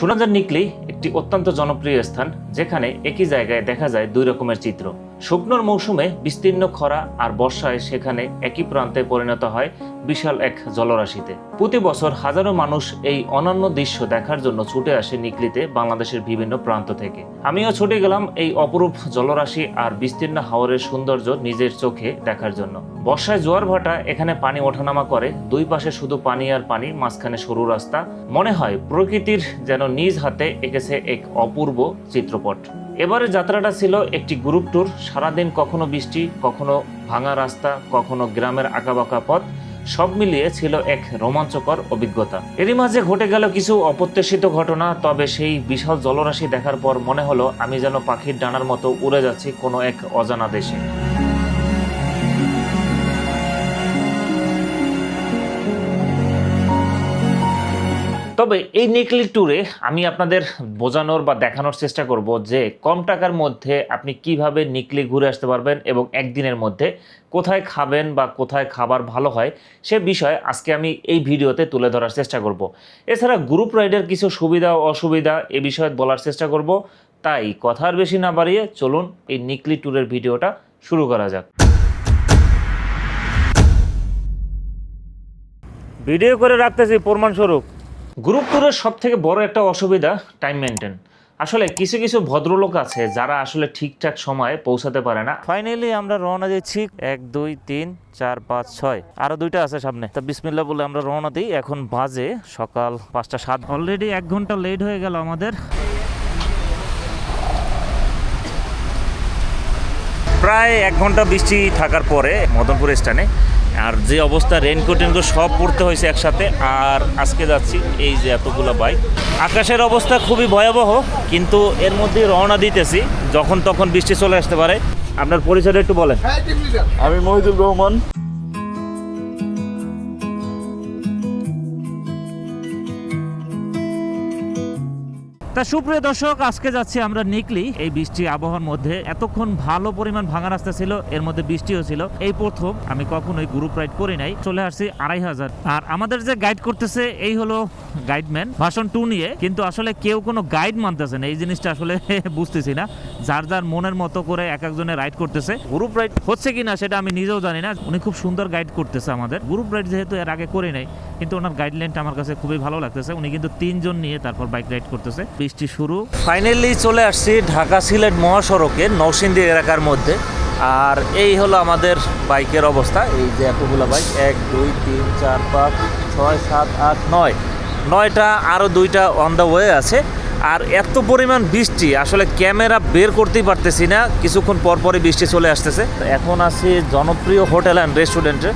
সোনাজার নিকলি একটি অত্যন্ত জনপ্রিয় স্থান যেখানে একই জায়গায় দেখা যায় দুই রকমের চিত্র। শুকনোর মৌসুমে বিস্তীর্ণ খরা আর বর্ষায় সেখানে একই প্রান্তে পরিণত হয় বিশাল এক জলরাশিতে। প্রতি বছর হাজারো মানুষ এই অনন্য দৃশ্য দেখার জন্য ছুটে আসে নিকলিতে বাংলাদেশের বিভিন্ন প্রান্ত থেকে। আমিও ছুটে গেলাম এই অপরূপ জলরাশি আর বিস্তীর্ণ হাওরের সৌন্দর্য নিজের চোখে দেখার জন্য। বর্ষায় জোয়ার ভাটা এখানে পানি ওঠানামা করে, দুই পাশে শুধু পানি আর পানি, মাঝখানে সরু রাস্তা। মনে হয় প্রকৃতির যেন নিজ হাতে এঁকেছে এক অপূর্ব চিত্রপট। এবারে যাত্রাটা ছিল একটি গ্রুপ ট্যুর সারাদিন কখনো বৃষ্টি, কখনো ভাঙা রাস্তা, কখনো গ্রামের আঁকাবাঁকা পথ, সব মিলিয়ে ছিল এক রোমাঞ্চকর অভিজ্ঞতা। এরই মাঝে ঘটে গেল কিছু অপ্রত্যাশিত ঘটনা, তবে সেই বিশাল জলরাশি দেখার পর মনে হলো আমি যেন পাখির ডানার মতো উড়ে যাচ্ছি কোনো এক অজানা দেশে। তবে এই নেকলি ট্যুরে আমি আপনাদের বোঝানোর বা দেখানোর চেষ্টা করব যে কম টাকার মধ্যে আপনি কীভাবে নিকলি ঘুরে আসতে পারবেন এবং একদিনের মধ্যে কোথায় খাবেন বা কোথায় খাবার ভালো হয় সে বিষয়ে আজকে আমি এই ভিডিওতে তুলে ধরার চেষ্টা করব। এছাড়া গ্রুপ রাইডের কিছু সুবিধা অসুবিধা এ বিষয়ে বলার চেষ্টা করব। তাই কথার বেশি না বাড়িয়ে চলুন এই নিকলি ট্যুরের ভিডিওটা শুরু করা যাক। ভিডিও করে রাখতেছি প্রমাণস্বরূপ গ্রুপ ট্যুরের সব থেকে বড় একটা অসুবিধা টাইম মেনটেন আসলে কিছু কিছু ভদ্রলোক আছে যারা আসলে ঠিকঠাক সময়ে পৌঁছাতে পারে না। ফাইনালি আমরা রওনা দিচ্ছি। এক, দুই, তিন, চার, পাঁচ, ছয়। আরও দুইটা আছে সামনে। তা বিসমিল্লা বলে আমরা রওনা দিই। এখন বাজে সকাল পাঁচটা সাত। অলরেডি এক ঘণ্টা লেট হয়ে গেল আমাদের। প্রায় এক ঘণ্টা বৃষ্টি থাকার পরে মদনপুর স্ট্যান্ডে আর যে অবস্থা রেনকোট টেনকোট সব পড়তে হয়েছে একসাথে। আর আজকে যাচ্ছি এই যে এতগুলো বাইক আকাশের অবস্থা খুবই ভয়াবহ, কিন্তু এর মধ্যে রওনা দিতেছি, যখন তখন বৃষ্টি চলে আসতে পারে। আপনার পরিচয়টা একটু বলেন। আমি মহিদুর রহমান। তা সুপ্রিয় দর্শক, আজকে যাচ্ছি আমরা নিকলি। এই বৃষ্টি আবহাওয়ার মধ্যে এতক্ষণ ভালো পরিমাণ ভাঙা রাস্তা ছিল, এর মধ্যে বৃষ্টিও ছিল। এই প্রথম আমি কখনোই গ্রুপ রাইড করি নাই, চলে আসছি আড়াই হাজার। আর আমাদের যে গাইড করতেছে, এই হলো গাইডম্যান ভাষণ টু নিয়ে। কিন্তু আসলে কেউ কোনো গাইড মানতেছে না, এই জিনিসটা আসলে বুঝতেছি না। যার যার মনের মতো করে এক একজনে রাইড করতেছে। গ্রুপ রাইড হচ্ছে কিনা সেটা আমি নিজেও জানি না। উনি খুব সুন্দর গাইড করতেছে আমাদের। গ্রুপ রাইড যেহেতু এর আগে করি নাই, কিন্তু ওনার গাইডলাইনটা আমার কাছে খুবই ভালো লাগতেছে। উনি কিন্তু তিনজন নিয়ে তারপর বাইক রাইড করতেছে। বৃষ্টি শুরু। ফাইনালি চলে আসছি ঢাকা সিলেট মহাসড়কে নরসিংদী এলাকার মধ্যে। আর এই হলো আমাদের বাইকের অবস্থা। এই যে এতগুলো বাইক, এক, দুই, তিন, চার, পাঁচ, ছয়, সাত, আট, নয়। নয়টা আরও দুইটা অন দ্য ওয়ে আছে। আর এত পরিমাণ বৃষ্টি, আসলে ক্যামেরা বের করতেই পারতেছি না। কিছুক্ষণ পর পরই বৃষ্টি চলে আসতেছে। এখন আছি জনপ্রিয় হোটেল অ্যান্ড রেস্টুরেন্টে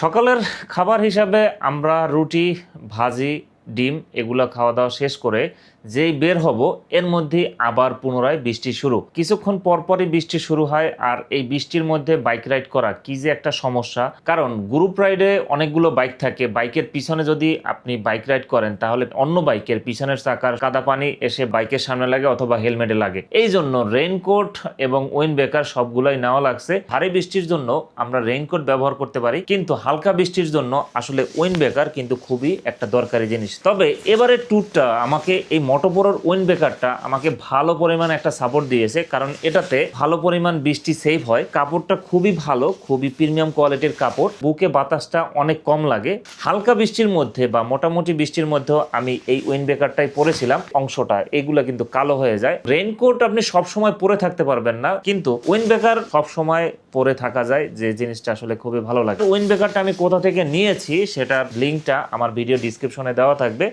সকালের খাবার হিসাবে আমরা রুটি, ভাজি ডিম এগুলো খাওয়া দাওয়া শেষ করে যেই বের হব, এর মধ্যে আবার পুনরায় বৃষ্টি শুরু। কিছুক্ষণ পরপরই বৃষ্টি শুরু হয়, আর এই বৃষ্টির মধ্যে বাইক রাইড করা কি যে একটা সমস্যা। কারণ গ্রুপ রাইডে অনেকগুলো বাইক থাকে, বাইকের পিছনে যদি আপনি বাইক রাইড করেন, তাহলে অন্য বাইকের পিছনের চাকার কাদা পানি এসে বাইকের সামনে লাগে অথবা হেলমেটে লাগে। এই জন্য রেইনকোট এবং উইন বেকার সবগুলোই নেওয়া লাগছে। ভারী বৃষ্টির জন্য আমরা রেইনকোট ব্যবহার করতে পারি, কিন্তু হালকা বৃষ্টির জন্য আসলে উইন বেকার কিন্তু খুবই একটা দরকারি জিনিস। তবে এবারে ট্যুরটা আমাকে এই মোটোপোরোর উইন বেকারটা আমাকে ভালো পরিমাণ একটা সাপোর্ট দিয়েছে, কারণ এটাতে ভালো পরিমাণ বৃষ্টি সেভ হয়। কাপড়টা খুবই ভালো, খুবই প্রিমিয়াম কোয়ালিটির কাপড়। বুকে বাতাসটা অনেক কম লাগে। হালকা বৃষ্টির মধ্যে বা মোটামুটি বৃষ্টির মধ্যেও আমি এই উইন বেকারটাই পরেছিলাম অংশটা। এগুলা কিন্তু কালো হয়ে যায়। রেইনকোট আপনি সব সময় পরে থাকতে পারবেন না, কিন্তু উইন বেকার সব সময় পরে থাকা যায়, যে জিনিসটা আসলে খুবই ভালো লাগে। উইন বেকারটা আমি কোথা থেকে নিয়েছি, সেটার লিঙ্কটা আমার ভিডিও ডিসক্রিপশনে দেওয়া থাকবে।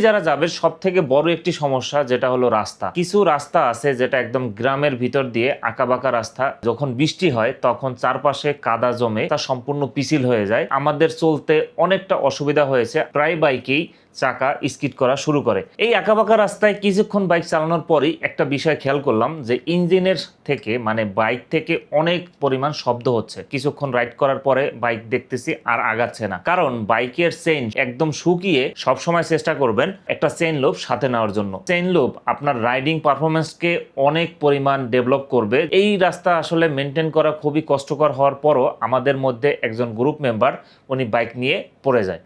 যারা যাবে সব থেকে বড় একটি সমস্যা যেটা হলো রাস্তা। কিছু রাস্তা আছে যেটা একদম গ্রামের ভিতর দিয়ে আঁকাবাঁকা রাস্তা। যখন বৃষ্টি হয়, তখন চারপাশে কাদা জমে তা সম্পূর্ণ পিছিল হয়ে যায়। আমাদের চলতে অনেকটা অসুবিধা হয়েছে। প্রায় বাইকেই চাকা স্কিড করা শুরু করে। এই আঁকাবাঁকা রাস্তায় কিছুক্ষণ বাইক চালানোর পরই একটা বিষয় খেয়াল করলাম যে ইঞ্জিনের থেকে মানে বাইক থেকে অনেক পরিমাণ শব্দ হচ্ছে। কিছুক্ষণ রাইড করার পরে বাইক দেখতেছি আর আগাচ্ছে না। কারণ বাইকের চেইন একদম শুকিয়ে সবসময় চেষ্টা করবেন একটা চেইন লোভ সাথে নেওয়ার জন্য। চেইন লোভ আপনার রাইডিং পারফরমেন্সকে অনেক পরিমাণ ডেভেলপ করবে। এই রাস্তা আসলে মেনটেন করা খুবই কষ্টকর হওয়ার পরও আমাদের মধ্যে একজন গ্রুপ মেম্বার, উনি বাইক নিয়ে পড়ে যায়।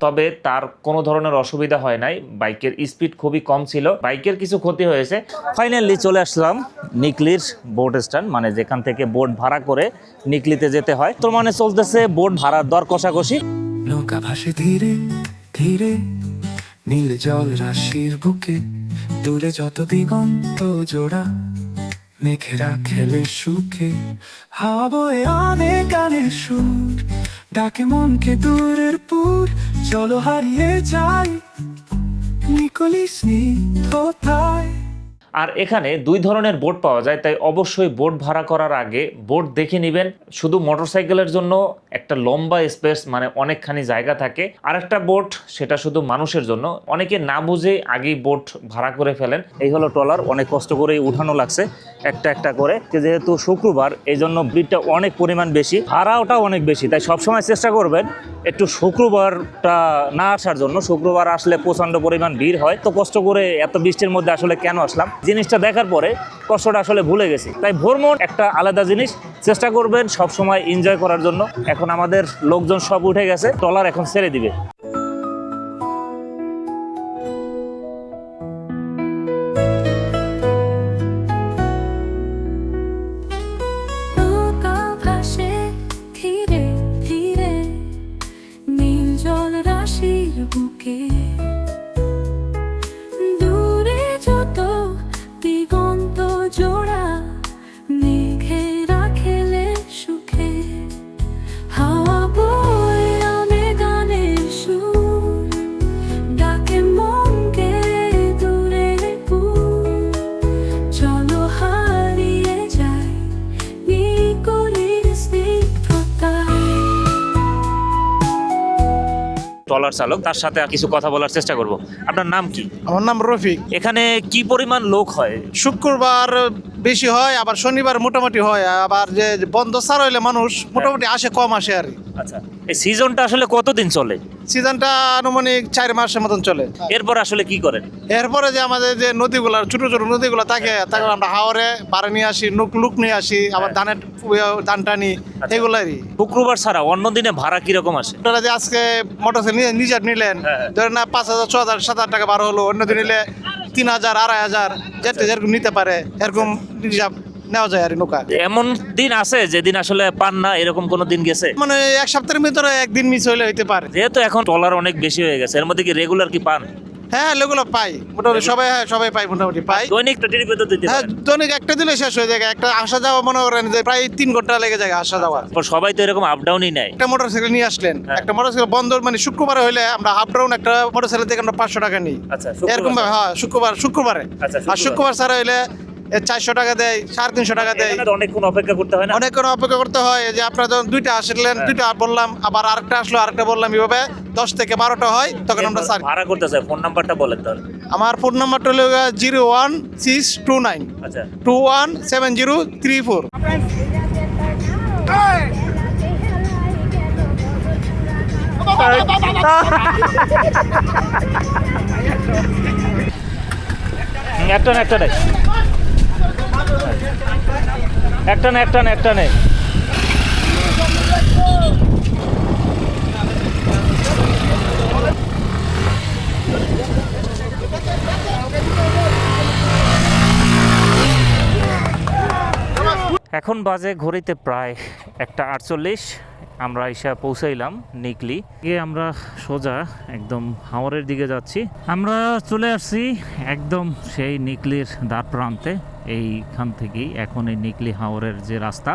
তবে তার কোনো ধরনের অসুবিধা হয় নাই। বাইকের স্পিড খুবই কম ছিল। বাইকের কিছু ক্ষতি হয়েছে। ফাইনালি চলে আসলাম নিকলির বোট স্ট্যান্ড মানে যেখান থেকে বোট ভাড়া করে নিকলিতে যেতে হয়। তো মানে চলতেছে বোট ভাড়ার দর কষাকষি। নৌকা ভাসে ধীরে ধীরে, নীল জল রাশির বুকে, দূরে যত দিগন্ত জোড়া। মেঘেরা খেলে সুখে হাওয়া অনেক আনে গানের সুর। ডাকে মনকে দূরের পুর, চলো হারিয়ে যাই। নিকলিস নি কোথায় আর এখানে দুই ধরনের বোট পাওয়া যায়, তাই অবশ্যই বোট ভাড়া করার আগে বোট দেখে নেবেন। শুধু মোটরসাইকেলের জন্য একটা লম্বা স্পেস মানে অনেকখানি জায়গা থাকে। আর একটা বোট, সেটা শুধু মানুষের জন্য। অনেকে না বুঝে আগেই বোট ভাড়া করে ফেলেন। এই হলো ট্রলার, অনেক কষ্ট করে উঠানো লাগছে একটা একটা করে। যেহেতু শুক্রবার এই জন্য ভিড়টা অনেক পরিমাণ বেশি। ভাড়াওটা অনেক বেশি, তাই সবসময় চেষ্টা করবেন একটু শুক্রবারটা না আসার জন্য। শুক্রবার আসলে প্রচণ্ড পরিমাণ ভিড় হয়। তো কষ্ট করে এত বৃষ্টির মধ্যে আসলে কেন আসলাম? জিনিসটা দেখার পরে কষ্টটা আসলে ভুলে গেছি। তাই ভ্রমণ একটা আলাদা জিনিস চেষ্টা করবেন সব সময় এনজয় করার জন্য। এখন আমাদের লোকজন সব উঠে গেছে, ট্রলার এখন ছেড়ে দিবে। ট্রলার চালক তার সাথে আর কিছু কথা বলার চেষ্টা করব। আপনার নাম কি? আমার নাম রফিক। এখানে কি পরিমাণ লোক হয়? শুক্রবার বেশি হয় আবার শনিবার মোটামুটি হয় আবার যে বন্ধ ছাড় হইলে মানুষ মোটামুটি আসে কম আসে আর আচ্ছা। এই সিজনটা আসলে কতদিন চলে? সিজনটা আনুমানিক চার মাসের মতন চলে। এরপর আসলে কি করেন? এরপরে যে আমাদের যে নদীগুলো ছোট ছোট নদীগুলো থাকে তাকে আমরা হাওরে বারে নিয়ে আসি নুক লুক নিয়ে আসি আবার ধানের ধান টানি এগুলারই। শুক্রবার ছাড়া অন্য দিনে ভাড়া কীরকম আসে? আপনারা যে আজকে মোটরসাইকেল নিয়ে নিজের নিলেন হ্যাঁ। ধরেন না পাঁচ হাজার ছ হাজার সাত হাজার টাকা বার হলো অন্য দিন নিলে তিন হাজার আড়াই হাজার যেতে যেরকম নিতে পারে এরকম হিসাব। নেওয়া যায় আর নৌকা। এমন দিন আছে যেদিন আসলে পান না এরকম কোনো দিন গেছে? মানে এক সপ্তাহের ভিতরে একদিন মিস হইলে হইতে পারে। যেহেতু এখন ট্রলার অনেক বেশি হয়ে গেছে এর মধ্যে কি রেগুলার কি পান? হ্যাঁ এগুলো পাই। মোটামুটি সবাই হ্যাঁ সবাই পাই মোটামুটি পাই। দৈনিক দিতে হ্যাঁ দৈনিক একটা দিলে শেষ হয়ে যায় একটা আসা যাওয়া মনে করেন যে প্রায় তিন ঘণ্টা লেগে যায় আসা যাওয়া। সবাই তো এরকম আপ ডাউনই নেয়। একটা মোটরসাইকেল নিয়ে আসলেন হ্যাঁ। একটা মোটরসাইকেল বন্ধ মানে শুক্রবারে হইলে আমরা হাফ ডাউন একটা মোটরসাইকেল থেকে আমরা পাঁচশো টাকা নিই। আচ্ছা এরকম হ্যাঁ শুক্রবার শুক্রবারে। আচ্ছা, আর শুক্রবার। শুক্রবার ছাড়া হইলে চারশো টাকা দেয় সাড়ে তিনশো টাকা দেয়। অনেকক্ষণ অপেক্ষা করতে হয় না? অনেক কোনো অপেক্ষা করতে হয় যে আপনারা যখন দুইটা আসলেন হ্যাঁ। দুইটা বললাম আবার আরেকটা আসলো আরেকটা বললাম এইভাবে দশ থেকে বারোটা হয় তখন আমরা সারি ভাড়া করতে চাই ফোন নাম্বারটা বলেন তাহলে। আমার ফোন নাম্বারটা হলো zero one six two nine. আচ্ছা। Two one seven zero three four. একটা একটা একটা না একটা না, একটা নেই এখন বাজে ঘড়িতে প্রায় একটা আটচল্লিশ। আমরা এসে পৌঁছাইলাম নিকলি। গিয়ে আমরা সোজা একদম হাওরের দিকে যাচ্ছি। আমরা চলে আসছি একদম সেই নিকলির দ্বার প্রান্তে। এইখান থেকেই এখন এই নিকলি হাওরের যে রাস্তা,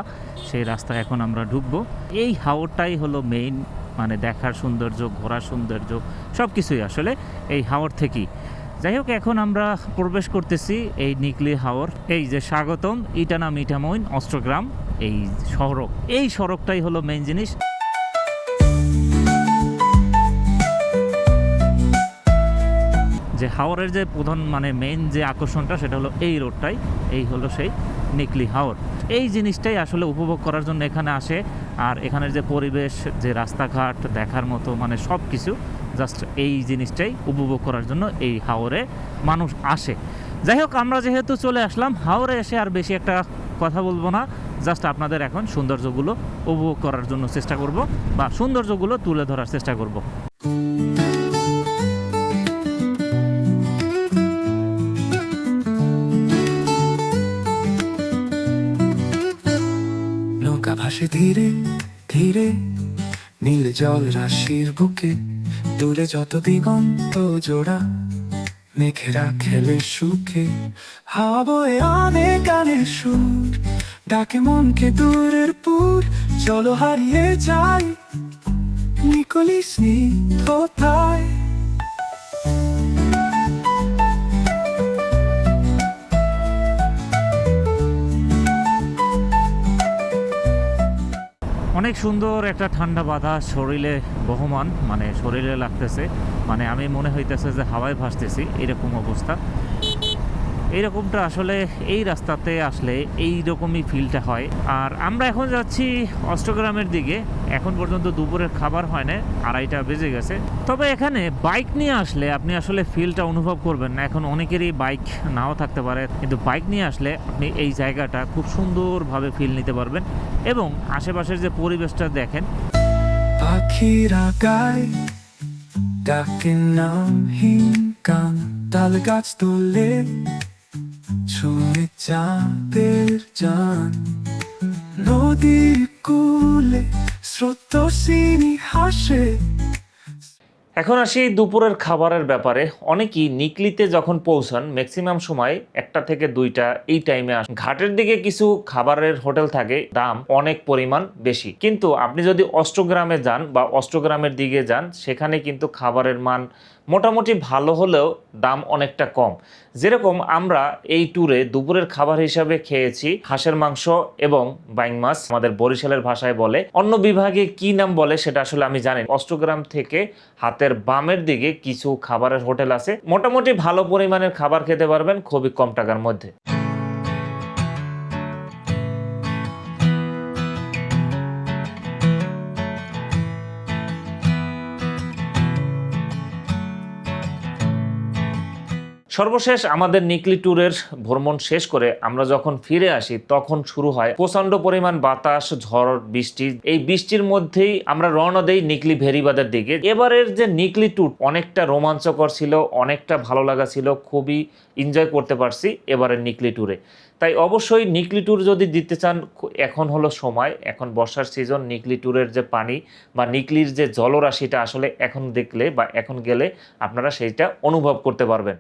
সেই রাস্তা এখন আমরা ঢুকবো। এই হাওরটাই হলো মেইন মানে দেখার সৌন্দর্য, ঘোরার সৌন্দর্য সব কিছুই আসলে এই হাওর থেকেই। যাই হোক, এখন আমরা প্রবেশ করতেছি এই নিকলি হাওর। এই যে স্বাগতম ইটানা মিঠামইন অস্ট্রগ্রাম এই সড়ক। এই সড়কটাই হলো মেইন জিনিস। যে হাওরের যে প্রধান মানে মেইন যে আকর্ষণটা সেটা হলো এই রোডটাই, এই হলো সেই নিকলি হাওর। এই জিনিসটাই আসলে উপভোগ করার জন্য এখানে আসে। আর এখানের যে পরিবেশ, যে রাস্তাঘাট দেখার মতো মানে সব কিছু জাস্ট এই জিনিসটাই উপভোগ করার জন্য এই হাওরে মানুষ আসে। যাই হোক, আমরা যেহেতু চলে আসলাম, হাওরে এসে আর বেশি একটা কথা বলব না। জাস্ট আপনাদের এখন সৌন্দর্যগুলো উপভোগ করার জন্য চেষ্টা করব বা সৌন্দর্যগুলো তুলে ধরার চেষ্টা করব। ভাসে ধীরে ধীরে, নীল জল রাশির বুকে দূরে যত দিগন্ত জোড়া মেঘেরা খেলে সুখে। হাওয়া আনে গানের সুর, ডাকে মনকে দূরের পুর, চলো হারিয়ে যাই নিকলি স্নিগ্ধতায় অনেক সুন্দর একটা ঠান্ডা বাতাস শরীরে বহমান মানে শরীরে লাগতেছে। মানে আমি মনে হইতেছে যে হাওয়ায় ভাসতেছি, এরকম অবস্থা। এইরকমটা আসলে এই রাস্তাতে আসলে এই রকমই ফিলটা হয়। আর আমরা এখন যাচ্ছি অষ্টগ্রামের দিকে। এখন পর্যন্ত দুপুরের খাবার হয় না আড়াইটা বেজে গেছে। তবে এখানে বাইক নিয়ে আসলে আপনি আসলে ফিলটা অনুভব করবেন না। এখন অনেকেরই বাইক নাও থাকতে পারে, কিন্তু বাইক নিয়ে আসলে আপনি এই জায়গাটা খুব সুন্দরভাবে ফিল নিতে পারবেন এবং আশেপাশের যে পরিবেশটা দেখেন। পাখিরা গায় ডাকে নামহীন গান তাল গাছ তোলে ছুঁয়ে চাঁদের জান নদীর কূলে স্রোতসিনী হাসে। এখন আসি দুপুরের খাবারের ব্যাপারে। অনেকেই নিকলিতে যখন পৌঁছান ম্যাক্সিমাম সময় একটা থেকে দুইটা এই টাইমে আসেন। ঘাটের দিকে কিছু খাবারের হোটেল থাকে, দাম অনেক পরিমাণ বেশি। কিন্তু আপনি যদি অষ্টগ্রামে যান বা অষ্টগ্রামের দিকে যান, সেখানে কিন্তু খাবারের মান মোটামুটি ভালো হলেও দাম অনেকটা কম। যেরকম আমরা এই ট্যুরে দুপুরের খাবার হিসাবে খেয়েছি, হাঁসের মাংস এবং বাইং মাছ, আমাদের বরিশালের ভাষায় বলে। অন্য বিভাগে কি নাম বলে সেটা আসলে আমি জানি অষ্টগ্রাম থেকে হাতের বামের দিকে কিছু খাবারের হোটেল আছে। মোটামুটি ভালো পরিমাণের খাবার খেতে পারবেন খুবই কম টাকার মধ্যে। সর্বশেষ আমাদের নিকলি ট্যুরের ভ্রমণ শেষ করে আমরা যখন ফিরে আসি, তখন শুরু হয় প্রচণ্ড পরিমাণ বাতাস, ঝড়, বৃষ্টি। এই বৃষ্টির মধ্যেই আমরা রওনা দেই নিকলি ভেরিবাদের দিকে। এবারের যে নিকলি ট্যুর অনেকটা রোমাঞ্চকর ছিল, অনেকটা ভালো লাগা ছিল, খুবই এনজয় করতে পারছি এবারের নিকলি ট্যুরে। তাই অবশ্যই নিকলি ট্যুর যদি দিতে চান, এখন হলো সময়, এখন বর্ষার সিজন নিকলি ট্যুরের যে পানি বা নিকলির যে জলরাশিটা আসলে এখন দেখলে বা এখন গেলে আপনারা সেইটা অনুভব করতে পারবেন।